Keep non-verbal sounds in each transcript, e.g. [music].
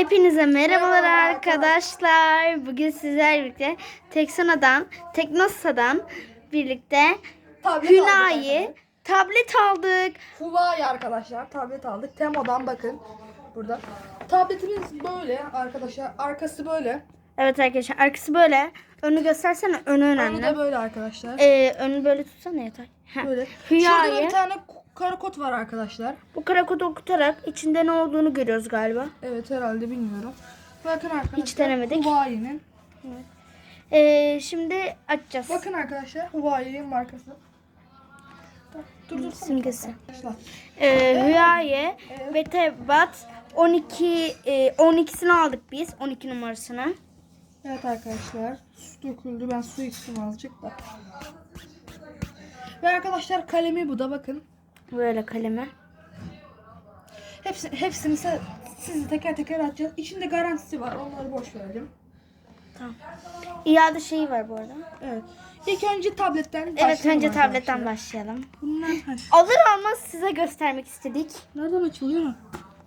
Hepinize merhabalar arkadaşlar. Bugün sizlerle birlikte Texona'dan, Teknosa'dan birlikte Tablet Hünayi aldık tablet aldık. Huawei arkadaşlar. Tablet aldık. Temo'dan bakın. Burada. Tabletimiz böyle arkadaşlar. Arkası böyle. Evet arkadaşlar arkası böyle. Önü göstersene önü Önü önemli. de böyle arkadaşlar. Ee, önü böyle tutsana yeter. Heh. Böyle. Şurada da bir tane kod var arkadaşlar. Bu kara kodu okutarak içinde ne olduğunu görüyoruz galiba. Evet herhalde bilmiyorum. Bakın arkadaşlar. Hiç denemedik. Huawei'nin. Ee, şimdi açacağız. Bakın arkadaşlar Huawei'nin markası. Dur dur. Simgesi. Ee, Hüayi Evet. Betebat 12 e, 12'sini aldık biz. 12 numarasını. Evet arkadaşlar su döküldü ben su içtim azıcık da. Ve arkadaşlar kalemi bu da bakın. Böyle kalemi. Hepsi, hepsini sizi teker teker açacağız. İçinde garantisi var onları boş verelim. Tamam. İade şeyi var bu arada. Evet. İlk önce tabletten Evet başlayalım önce arkadaşlar. tabletten başlayalım. Bunlar ha, Alır almaz size göstermek istedik. nereden açılıyor?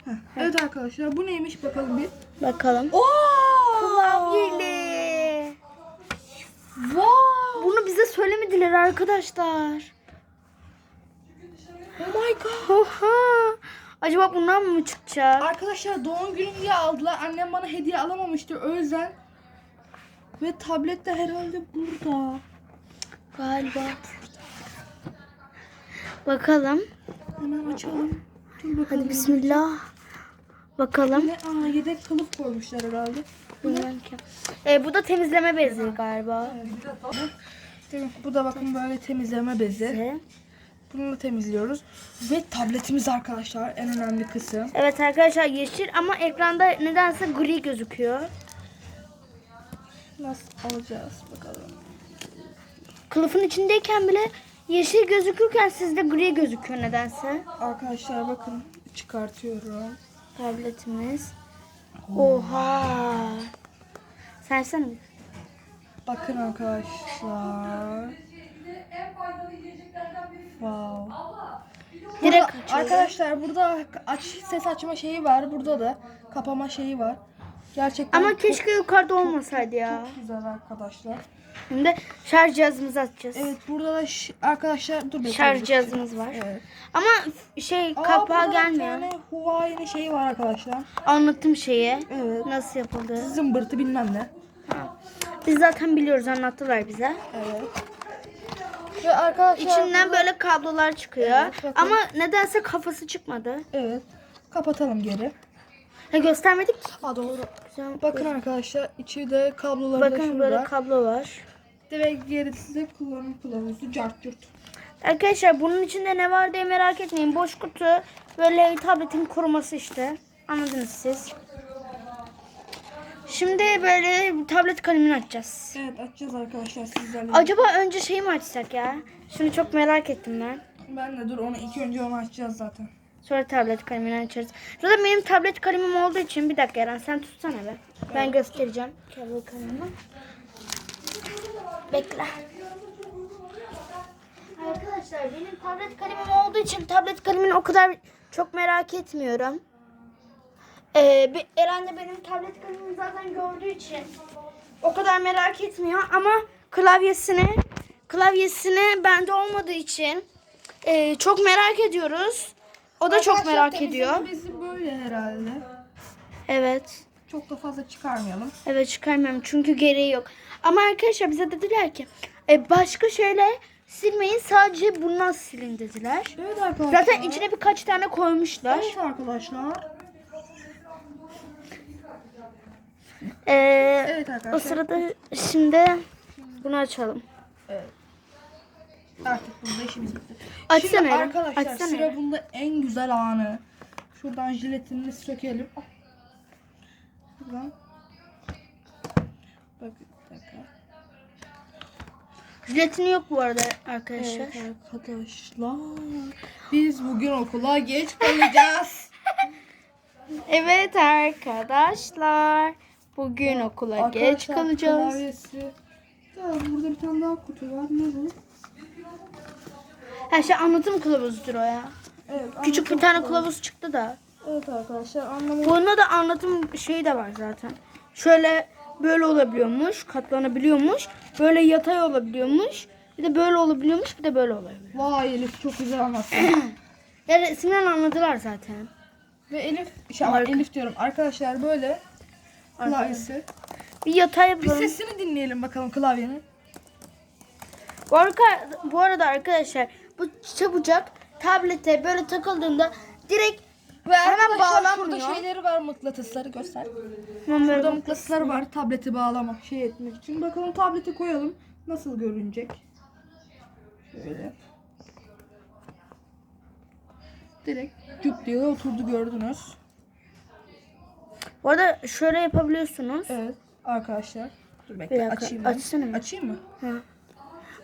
Heh. Evet arkadaşlar bu neymiş bakalım bir. Bakalım. Oo! Klavyeli. Wow! Bunu bize söylemediler arkadaşlar. Oh my god! Oha. Acaba bundan mı çıkacak? Arkadaşlar doğum günüm diye aldılar. Annem bana hediye alamamıştı o yüzden. Ve tablet de herhalde burada. Galiba. Bakalım. Hemen açalım. Dur bakalım. Hadi bismillah. Bakalım. Ne? Aa yedek kılıf koymuşlar herhalde. Ki. Ee, bu da temizleme bezi galiba. Mi? Bu da bakın böyle temizleme bezi. Bunu da temizliyoruz. Ve tabletimiz arkadaşlar en önemli kısım. Evet arkadaşlar yeşil ama ekranda nedense gri gözüküyor. Nasıl alacağız bakalım. Kılıfın içindeyken bile yeşil gözükürken sizde gri gözüküyor nedense. Arkadaşlar bakın çıkartıyorum. Tabletimiz. Oha. Sersene. bir. Bakın arkadaşlar. Wow. Direkt Burada- açıldı. arkadaşlar burada aç ses açma şeyi var. Burada da kapama şeyi var. Gerçekten Ama çok- keşke yukarıda olmasaydı ya. çok güzel arkadaşlar. Şimdi şarj cihazımızı açacağız. Evet burada da arkadaşlar dur bekleyin. Şarj cihazımız var. Evet. Ama şey Aa, kapağı gelmiyor. tane Huawei'nin şeyi var arkadaşlar. Anlatım şeyi. Evet. Nasıl yapıldığı. Zımbırtı bilmem ne. Ha. Biz zaten biliyoruz anlattılar bize. Evet. Ve arkadaşlar İçinden burada- böyle kablolar çıkıyor. Evet, bakın. Ama nedense kafası çıkmadı. Evet. Kapatalım geri. Ha, göstermedik. Ha doğru. Güzel. Bakın arkadaşlar içi de kabloları da Bakın böyle kablo var. Ve gerisi de kullanım kılavuzu cart curt. Arkadaşlar bunun içinde ne var diye merak etmeyin. Boş kutu böyle tabletin koruması işte. Anladınız siz. Şimdi böyle tablet kalemini açacağız. Evet açacağız arkadaşlar sizlerle. Acaba önce şeyi mi açsak ya? Şunu çok merak ettim ben. Ben de dur onu ilk önce onu açacağız zaten. Sonra tablet kalemini açarız. Zaten benim tablet kalemim olduğu için bir dakika Eren sen tutsana be. Ben göstereceğim tablet kalemimi. Bekle. Arkadaşlar benim tablet kalemim olduğu için tablet kalemini o kadar çok merak etmiyorum. Ee, Eren de benim tablet kalemimi zaten gördüğü için o kadar merak etmiyor ama klavyesini klavyesini bende olmadığı için e, çok merak ediyoruz. O da çok Arkadaşlar, merak ediyor. bezi böyle herhalde. Evet. Çok da fazla çıkarmayalım. Evet çıkarmıyorum çünkü gereği yok. Ama arkadaşlar bize dediler ki e, başka şeyle silmeyin sadece bundan silin dediler. Evet arkadaşlar. Zaten içine birkaç tane koymuşlar. Evet arkadaşlar. Ee, Evet arkadaşlar. o sırada şimdi bunu açalım. Artık burada işimiz bitti. Açsana Şimdi arkadaşlar açsana sıra bunda en güzel anı. Şuradan jiletini sökelim. Buradan. Bak bir dakika. Jiletini yok bu arada arkadaşlar. Evet arkadaşlar. Biz bugün okula geç kalacağız. [laughs] Evet arkadaşlar. Bugün okula geç kalacağız. Klavyesi. Ya burada bir tane daha kutu var. Ne bu? Her şey anlatım kılavuzudur o ya. Evet. Küçük bir tane kılavuz çıktı da. Evet arkadaşlar anlamı Bunda da anlatım şeyi de var zaten. Şöyle böyle olabiliyormuş, katlanabiliyormuş. Böyle yatay olabiliyormuş. Bir de böyle olabiliyormuş, bir de böyle olabiliyor. Vay Elif çok güzel anlattın. [clears throat] Ya resimden anladılar zaten. Ve Elif, şey, Elif diyorum arkadaşlar böyle klavyesi. Bir yatay Bir sesini dinleyelim bakalım klavyenin. Bu, arka, bu arada arkadaşlar bu çabucak tablete böyle takıldığında direkt Ve Hemen arkadaşlar bağlanmıyor. şurada şeyleri var mıknatısları göster. hemen böyle Burada mıknatısları var tableti bağlamak şey etmek için. Bakalım tableti koyalım. Nasıl görünecek? Şöyle. Direkt cüp diye oturdu gördünüz. Bu arada şöyle yapabiliyorsunuz. Evet arkadaşlar. Dur Bir bekle dakika, açayım. ben. açsana bir. Açayım mı?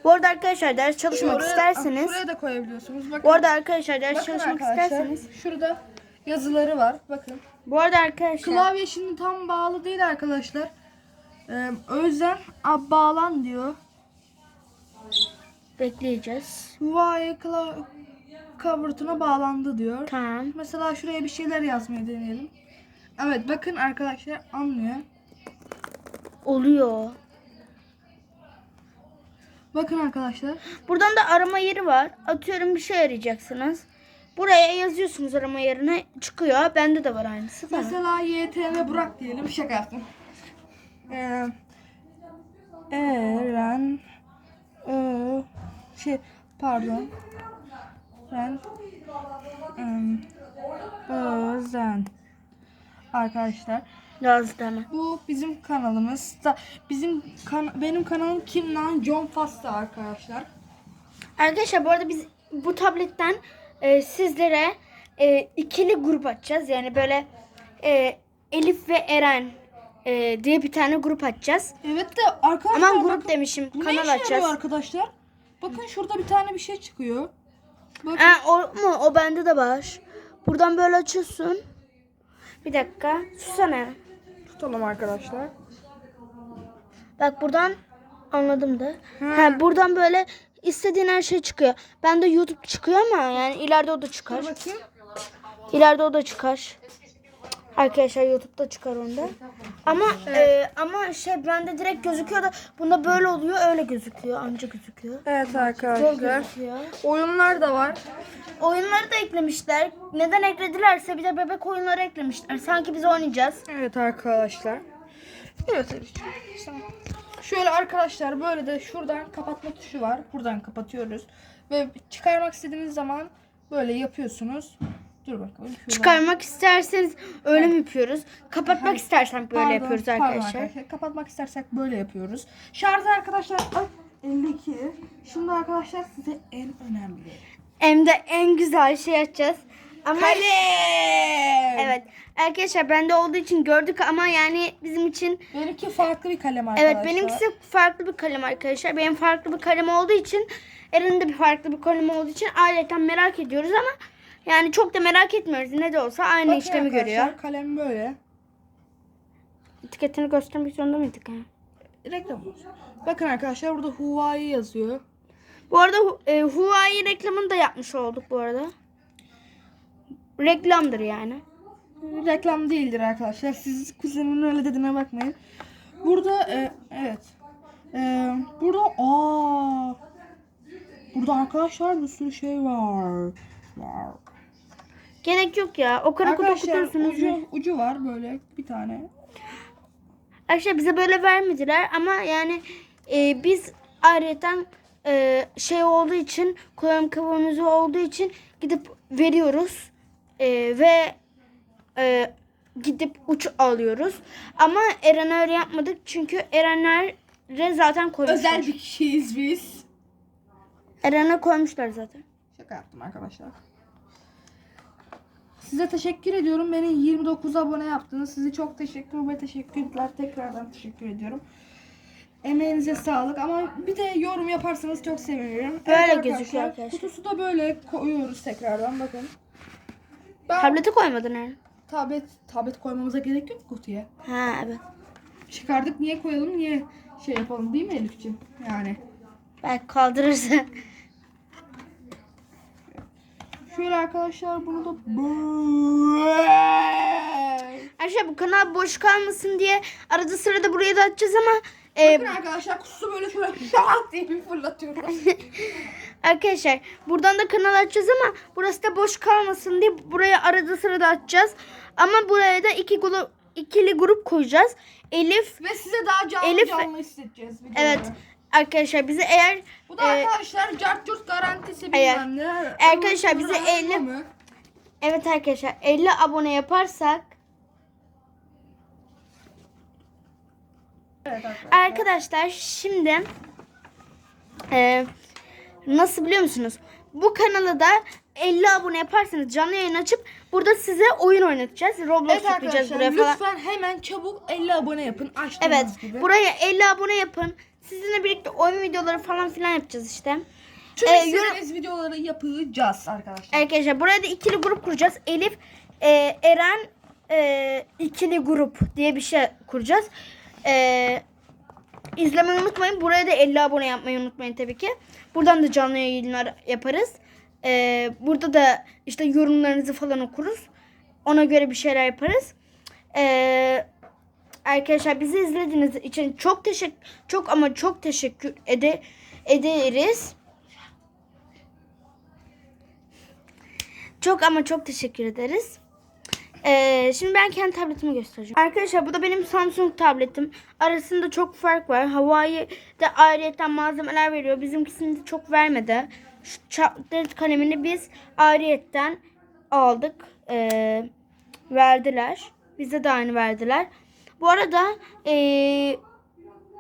Bu arada arkadaşlar ders çalışmak Şuraya- isterseniz Şuraya da koyabiliyorsunuz. Bakın, Bu arada arkadaşlar ders bakın çalışmak arkadaşlar, isterseniz Şurada yazıları var. Bakın. Bu arada arkadaşlar Klavye şimdi tam bağlı değil arkadaşlar. Ee, "Ab, bağlan diyor. bekleyeceğiz. Vay klav cover'ına bağlandı diyor. Tamam. Mesela şuraya bir şeyler yazmayı deneyelim. Evet bakın arkadaşlar anlıyor. Oluyor. Bakın arkadaşlar. Buradan da arama yeri var. Atıyorum bir şey arayacaksınız. Buraya yazıyorsunuz arama yerine çıkıyor. Bende de var aynısı. Mesela YTV Burak diyelim. Şaka yaptım. Ee, Eren Ö şey pardon. Ren em, Özen Arkadaşlar Yazdı hemen. bu bizim kanalımız da bizim kan benim kanalım Kim Lan John Fasta arkadaşlar. Arkadaşlar bu arada biz bu tabletten e, sizlere e, ikili grup açacağız. Yani böyle e, Elif ve Eren e, diye bir tane grup açacağız. Evet de arkadaşlar Aman grup bakın, demişim. bu ne Kanal yarıyor açacağız. arkadaşlar? Bakın şurada bir tane bir şey çıkıyor. Bakın. Ha, o mu? O bende de var. Buradan böyle açıyorsun. Bir dakika. Susana. Tutalım arkadaşlar. Bak buradan anladım da. Ha, buradan böyle istediğin her şey çıkıyor. Bende YouTube çıkıyor ama yani ileride o da çıkar. Dur bakayım. İleride o da çıkar. Arkadaşlar YouTube'da çıkar onda. Ama e, ama şey bende direkt gözüküyor da bunda böyle oluyor öyle gözüküyor. Anca gözüküyor. Evet arkadaşlar. gözüküyor. Oyunlar da var. Oyunları da eklemişler. Neden ekledilerse bir de bebek oyunları eklemişler. Sanki biz oynayacağız. Evet arkadaşlar. Evet Şöyle arkadaşlar böyle de şuradan kapatma tuşu var. Buradan kapatıyoruz. Ve çıkarmak istediğiniz zaman böyle yapıyorsunuz. Dur bakalım. şuradan. Çıkarmak isterseniz öyle mi yapıyoruz? Kapatmak istersek böyle Pardon, yapıyoruz pardon arkadaşlar. Kapatmak istersek böyle yapıyoruz. Şarj arkadaşlar ay, 52. Şimdi arkadaşlar size en önemli. Hem de en güzel şey açacağız. Ama Kalem. evet arkadaşlar bende olduğu için gördük ama yani bizim için Benimki farklı bir kalem arkadaşlar. evet benimkisi farklı bir kalem arkadaşlar. Benim farklı bir kalem olduğu için Eren'in de bir farklı bir kalem olduğu için aileten merak ediyoruz ama yani çok da merak etmiyoruz. Ne de olsa aynı Bakın işlemi görüyor. Kalem böyle. Etiketini göstermek zorunda mıydık? ha? Reklam. Bakın arkadaşlar burada Huawei yazıyor. Bu arada e, Huawei reklamını da yapmış olduk bu arada. Reklamdır yani. Reklam değildir arkadaşlar. Siz kuzenimin öyle dediğine bakmayın. Burada e, evet. E, burada aa Burada arkadaşlar bir sürü şey var. Var. Gerek yok ya. O kadar kutu Arkadaşlar okutursunuz. ucu, ucu var böyle bir tane. Arkadaşlar bize böyle vermediler ama yani e, biz ayrıca e, şey olduğu için kullanım kılavuzu olduğu için gidip veriyoruz E, ve e, gidip uç alıyoruz. Ama Eren'e öyle yapmadık çünkü Eren'lere zaten koymuşlar. Özel bir kişiyiz biz. Eren'e koymuşlar zaten. Şaka yaptım arkadaşlar. Size teşekkür ediyorum. Beni 29 abone yaptınız. Size çok teşekkür ve teşekkürler. Tekrardan teşekkür ediyorum. Emeğinize sağlık ama bir de yorum yaparsanız çok sevinirim. Böyle arkadaşlar, gözüküyor arkadaşlar. Kutusu da böyle koyuyoruz tekrardan bakın. Ben Tableti koymadın Eren. tablet tablet koymamıza gerek yok kutuya. Ha evet. Çıkardık niye koyalım niye şey yapalım değil mi Elif'ciğim? Yani Belki kaldırırsa. [laughs] Şöyle arkadaşlar bunu da. Arkadaşlar bu kanal boş kalmasın diye arada sırada buraya da açacağız ama e, Bakın arkadaşlar kutusu böyle şöyle şak diye bir fırlatıyorum. [laughs] arkadaşlar buradan da kanal açacağız ama burası da boş kalmasın diye buraya arada sırada açacağız. Ama buraya da iki grup ikili grup koyacağız. Elif Ve size daha canlı Elif- canlı hissedeceğiz videoları. evet arkadaşlar bize eğer Bu da e, arkadaşlar cart curt garantisi Eğer- bilmem ne. arkadaşlar bize ömür elli- ömür. evet arkadaşlar 50 abone yaparsak Evet arkadaşlar. Arkadaşlar şimdi e, nasıl biliyor musunuz? Bu kanala da 50 abone yaparsanız canlı yayın açıp burada size oyun oynatacağız. Roblox Evet yükleyeceğiz arkadaşlar buraya falan. lütfen hemen çabuk 50 abone yapın. Açtığınız Evet. gibi. Buraya 50 abone yapın. Sizinle birlikte oyun videoları falan filan yapacağız işte. Tüm Ee, istediğiniz videoları yapacağız arkadaşlar. Arkadaşlar buraya da ikili grup kuracağız. Elif, e, Eren e, ikili grup diye bir şey kuracağız. E, izlemeyi unutmayın. Buraya da 50 abone yapmayı unutmayın tabii ki. Buradan da canlı yayınlar yaparız. E, burada da işte yorumlarınızı falan okuruz. Ona göre bir şeyler yaparız. E, arkadaşlar bizi izlediğiniz için çok teşekkür çok ama çok teşekkür ede, ederiz. Çok ama çok teşekkür ederiz. Ee, şimdi ben kendi tabletimi göstereceğim. Arkadaşlar bu da benim Samsung tabletim. Arasında çok fark var. Hawaii de ayrıyeten malzemeler veriyor. Bizimkisini de çok vermedi. Şu tablet kalemini biz ayrıyeten aldık. Ee, verdiler. Bize de aynı verdiler. Bu arada ee,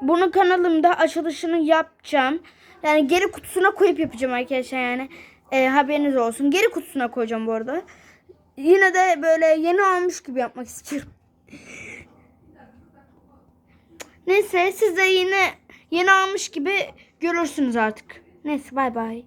bunu kanalımda açılışını yapacağım. Yani geri kutusuna koyup yapacağım arkadaşlar yani. Ee, haberiniz olsun. Geri kutusuna koyacağım bu arada. Yine de böyle yeni almış gibi yapmak [laughs] istiyorum. Neyse siz de yine yeni almış gibi görürsünüz artık. Neyse bay bay.